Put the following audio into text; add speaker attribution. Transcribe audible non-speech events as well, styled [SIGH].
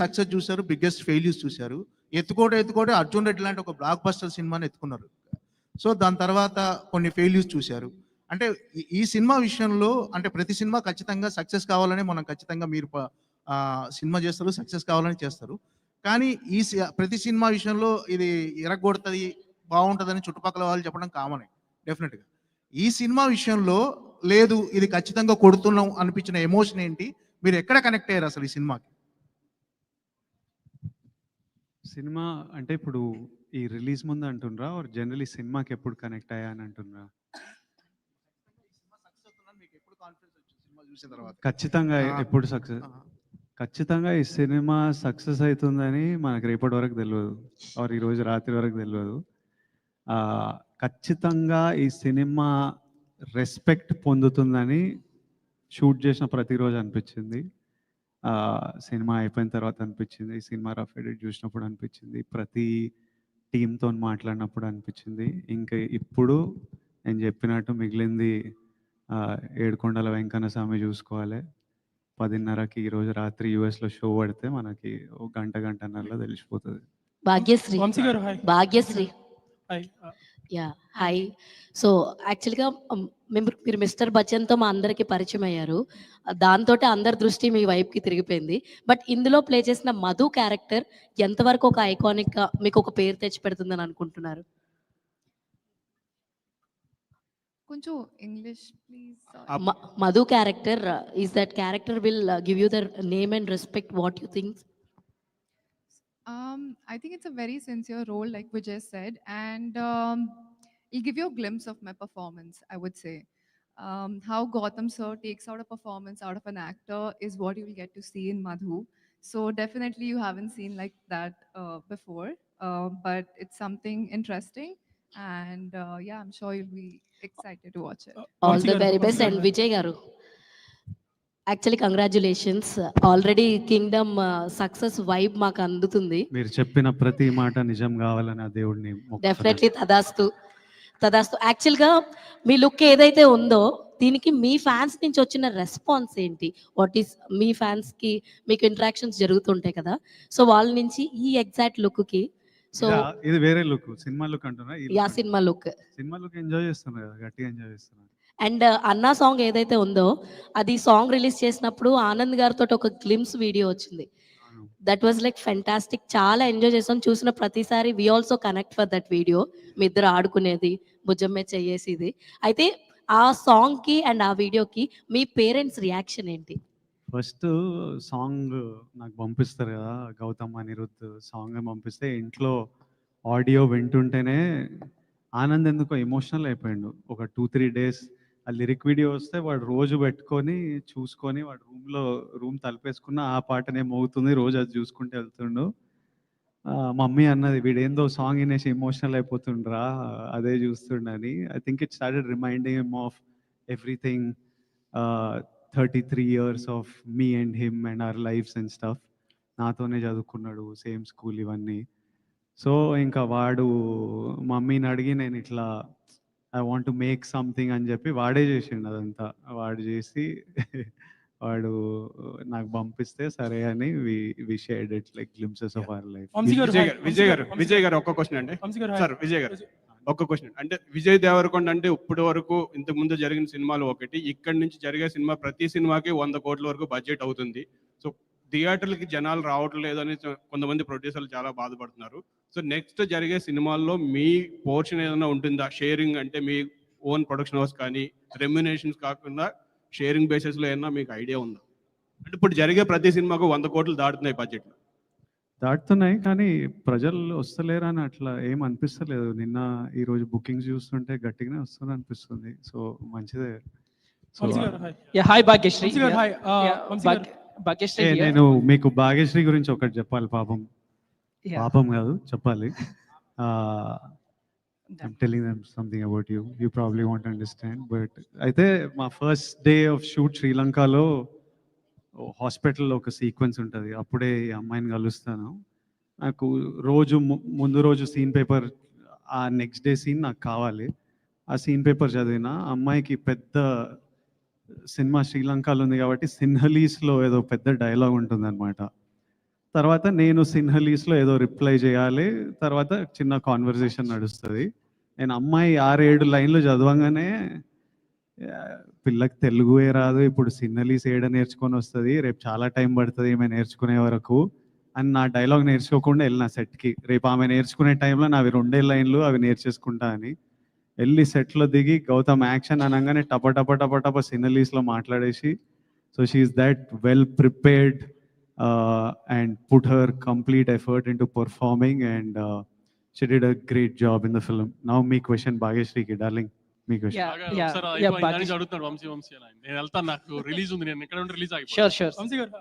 Speaker 1: Success చూశారు biggest failures చూశారు. ఎత్తుకోట ఎత్తుకోటే అర్జున్ రెడ్డి లాంటి ఒక బ్లాక్ బస్టర్ సినిమాని ఎత్తుకున్నారు. సో దాని తర్వాత కొన్ని ఫెయిల్యూస్ చూశారు. అంటే ఈ- ఈ సినిమా విషయంలో అంటే ప్రతి సినిమా ఖచ్చితంగా సక్సెస్ కావాలని మనం ఖచ్చితంగా మీరు సినిమా చేస్తారు సక్సెస్ కావాలని చేస్తారు. కానీ ఈ ప్రతి సినిమా విషయంలో ఇది ఎరగొడుతుంది బాగుంటుందని చుట్టుపక్కల వాళ్ళు చెప్పడం కామనే డెఫినెట్గా ఈ సినిమా విషయంలో లేదు ఇది ఖచ్చితంగా కొడుతున్నాం అనిపించిన ఎమోషన్ ఏంటి? మీరు ఎక్కడ కనెక్ట్ అయ్యారు అసలు ఈ సినిమాకి?
Speaker 2: సినిమా అంటే ఇప్పుడు ఈ రిలీజ్ ముందు అంటుండ్రా? ఆర్ జనరలీ సినిమాకి ఎప్పుడు కనెక్ట్ అయ్యా అని అంటుండ్రా? ఖచ్చితంగా. ఎప్పుడు సక్సెస్ ఖచ్చితంగా ఈ సినిమా సక్సెస్ అవుతుందని మనకు రేపటి వరకు తెలియదు. ఆర్ ఈరోజు రాత్రి వరకు తెలియదు. ఖచ్చితంగా ఈ సినిమా రెస్పెక్ట్ పొందుతుందని షూట్ చేసిన ప్రతిరోజు అనిపించింది. సినిమా అయిపోయిన తర్వాత అనిపించింది. ఈ సినిమా రఫ్ ఎడిట్ చూసినప్పుడు అనిపించింది. ప్రతి టీంతో మాట్లాడినప్పుడు అనిపించింది. ఇంకా ఇప్పుడు నేను చెప్పినట్టు మిగిలింది ఆ, ఏడుకొండల వెంకన్న స్వామి చూసుకోవాలి. పదిన్నరకి ఈరోజు రాత్రి యుఎస్లో షో పడితే మనకి ఒక గంట గంటన్నరలో తెలిసిపోతుంది.
Speaker 3: Bhagyashri.
Speaker 4: Bhagyashri.
Speaker 3: Yeah hi. So యాక్చువల్గా మేము మీరు మిస్టర్ బచ్చన్తో మా అందరికీ పరిచయం అయ్యారు దాంతో అందరి దృష్టి మీ వైపుకి తిరిగిపోయింది. బట్ ఇందులో ప్లే చేసిన మధు క్యారెక్టర్ ఎంతవరకు ఒక ఐకానిక్గా మీకు ఒక పేరు తెచ్చి పెడుతుందని అనుకుంటున్నారు?
Speaker 5: కొంచెం English
Speaker 3: please Madhu character is that character will give you the name and respect what you think
Speaker 5: Um, I think it's a very sincere role, like Vijay said, and um, it'll give you a glimpse of my performance, I would say. Um, how Gotham Sir takes out a performance out of an actor is what you'll get to see in Madhu. So definitely you haven't seen like that uh, before, uh, but it's something interesting. And uh, yeah, I'm sure you'll be excited to watch it.
Speaker 3: All
Speaker 4: the
Speaker 3: very
Speaker 4: best.
Speaker 3: And Vijay Garu. Actually congratulations already Kingdom success vibe మాకు అందుతుంది.
Speaker 2: మీరు చెప్పిన ప్రతి మాట నిజం కావాలని ఆ దేవుడిని.
Speaker 3: డెఫినెట్లీ తదాస్తు తదాస్తు. యాక్చువల్గా మీ లుక్ ఏదైతే ఉందో దీనికి మీ ఫ్యాన్స్ నుంచి వచ్చిన రెస్పాన్స్ ఏంటి? వాట్ ఈస్ మీ ఫ్యాన్స్కి మీకు ఇంటరాక్షన్స్ జరుగుతుంటాయి కదా? సో వాళ్ళ నుంచి ఈ ఎగ్జాక్ట్ లుక్కి సో
Speaker 2: ఇదా? వేరే లుక్ సినిమా లుక్ అంటున్నా
Speaker 3: cinema look
Speaker 2: cinema look enjoy చేస్తున్నారు గట్టిగా ఎంజాయ్ చేస్తున్నారు.
Speaker 3: అండ్ అన్నా సాంగ్ ఏదైతే ఉందో అది సాంగ్ రిలీజ్ చేసినప్పుడు ఆనంద్ గారితో ఒక గ్లిమ్స్ వీడియో వచ్చింది. దట్ వాజ్ లైక్ ఫెంటాస్టిక్ చాలా ఎంజాయ్ చేసాం. చూసిన ప్రతిసారి we also connect for that video మీ ఇద్దరు ఆడుకునేది భుజమ్మే చెయ్యేసిది అయితే ఆ సాంగ్కి అండ్ ఆ వీడియోకి మీ పేరెంట్స్ రియాక్షన్ ఏంటి?
Speaker 2: ఫస్ట్ సాంగ్ నాకు పంపిస్తారు కదా గౌతమ్ అనిరుద్ధ్ సాంగ్ పంపిస్తే ఇంట్లో ఆడియో వింటుంటేనే ఆనంద్ ఎందుకో ఎమోషనల్ అయిపోయిండు. ఒక టూ త్రీ డేస్ ఆ లిరిక్ వీడియో వస్తే వాడు రోజు పెట్టుకొని చూసుకొని వాడు రూమ్లో రూమ్ తలపేసుకున్న ఆ పాటనే మోగుతుంది రోజు అది చూసుకుంటూ వెళ్తుండు. మమ్మీ అన్నది వీడేందో సాంగ్ వినేసి ఎమోషనల్ అయిపోతుండ్రా అదే చూస్తుండని. I think it started reminding him of everything thirty three years of me and him and our lives and stuff నాతోనే చదువుకున్నాడు సేమ్ స్కూల్ ఇవన్నీ. సో ఇంకా వాడు మమ్మీని అడిగి నేను ఇట్లా I want to make something అని చెప్పి వాడే చేసిండు అదంతా. వాడు చేసి [LAUGHS] వాడు నాకు పంపిస్తే సరే అని we we shared it like glimpses of our
Speaker 4: life Vijay.
Speaker 6: Garu
Speaker 4: Vijay
Speaker 6: garu Vijay గారు ఒక్క క్వశ్చన్ అండి. సార్ విజయ్ గారు ఒక్క క్వశ్చన్ అంటే విజయ్ దేవరకొండ అంటే ఇప్పటి వరకు ఇంతకు ముందు జరిగిన సినిమాలు ఒకటి ఇక్కడ నుంచి జరిగే సినిమా ప్రతి సినిమాకి వంద కోట్ల వరకు బడ్జెట్ అవుతుంది. సో థియేటర్లకి జనాలు రావట్లేదు అని కొంతమంది ప్రొడ్యూసర్లు చాలా బాధపడుతున్నారు. సో నెక్స్ట్ జరిగే సినిమాల్లో మీ పోర్షన్ ఏదైనా ఉంటుందా? షేరింగ్ అంటే మీ ఓన్ ప్రొడక్షన్ హౌస్ కానీ రెమ్యునేషన్స్ కాకుండా షేరింగ్ బేసిస్లో ఏమన్నా మీకు ఐడియా ఉందా? అంటే ఇప్పుడు జరిగే ప్రతి సినిమాకు వంద కోట్లు దాటుతున్నాయి బడ్జెట్లో
Speaker 2: దాటుతున్నాయి కానీ ప్రజలు వస్తలేరు అని అట్లా ఏం అనిపిస్తలేదు. నిన్న ఈ రోజు బుకింగ్స్ చూస్తుంటే గట్టిగానే వస్తుంది అనిపిస్తుంది. సో మంచిదే.
Speaker 4: హాయ్
Speaker 2: ఏ,
Speaker 7: here.
Speaker 2: నేను మీకు భాగ్యశ్రీ గురించి ఒకటి చెప్పాలి పాపం. పాపం కాదు చెప్పాలి. I'm telling them something about you you probably want understand but అయితే మా ఫస్ట్ డే ఆఫ్ షూట్ శ్రీలంకలో హాస్పిటల్లో ఒక సీక్వెన్స్ ఉంటుంది. అప్పుడే ఈ అమ్మాయిని కలుస్తాను. నాకు రోజు ముందు రోజు సీన్ పేపర్ ఆ నెక్స్ట్ డే సీన్ నాకు కావాలి. ఆ సీన్ పేపర్ చదివిన అమ్మాయికి పెద్ద సినిమా శ్రీలంకలో ఉంది కాబట్టి సిన్హలీస్లో ఏదో పెద్ద డైలాగ్ ఉంటుంది అనమాట తర్వాత నేను సిన్హలీస్లో ఏదో రిప్లై చేయాలి. తర్వాత చిన్న కాన్వర్జేషన్ నడుస్తుంది. నేను అమ్మాయి ఆరు ఏడు లైన్లు చదవంగానే పిల్లకి తెలుగువే రాదు. ఇప్పుడు సిన్నలీస్ ఏడ నేర్చుకొని వస్తుంది? రేపు చాలా టైం పడుతుంది ఈమె నేర్చుకునే వరకు. అని నా డైలాగ్ నేర్చుకోకుండా వెళ్ళిన సెట్కి. రేపు ఆమె నేర్చుకునే టైంలో నావి రెండే లైన్లు అవి నేర్చేసుకుంటా అని. వెళ్ళి సెట్లో దిగి గౌతమ్ యాక్షన్ అనగానే టప టప టప టప సిన్నలీస్లో మాట్లాడేసి so she is that well prepared And put her complete effort into performing and she did a great job in the film now me question భాగ్యశ్రీకి darling me question
Speaker 7: Yeah,
Speaker 4: ఒకసారి
Speaker 7: yeah,
Speaker 4: అయిపోయి
Speaker 7: yeah,
Speaker 4: ఇందాక నుంచి
Speaker 7: Bhagesh-
Speaker 4: అడుగుతున్నాడు వంశీ వంశీ అని ఆయన. నేను వెళ్తాను నాకు [LAUGHS] రిలీజ్ ఉంది నేను ఎక్కడ ఉంటే రిలీజ్ ఆగిపోతాను
Speaker 7: Sure, sure.
Speaker 4: వంశీ గారు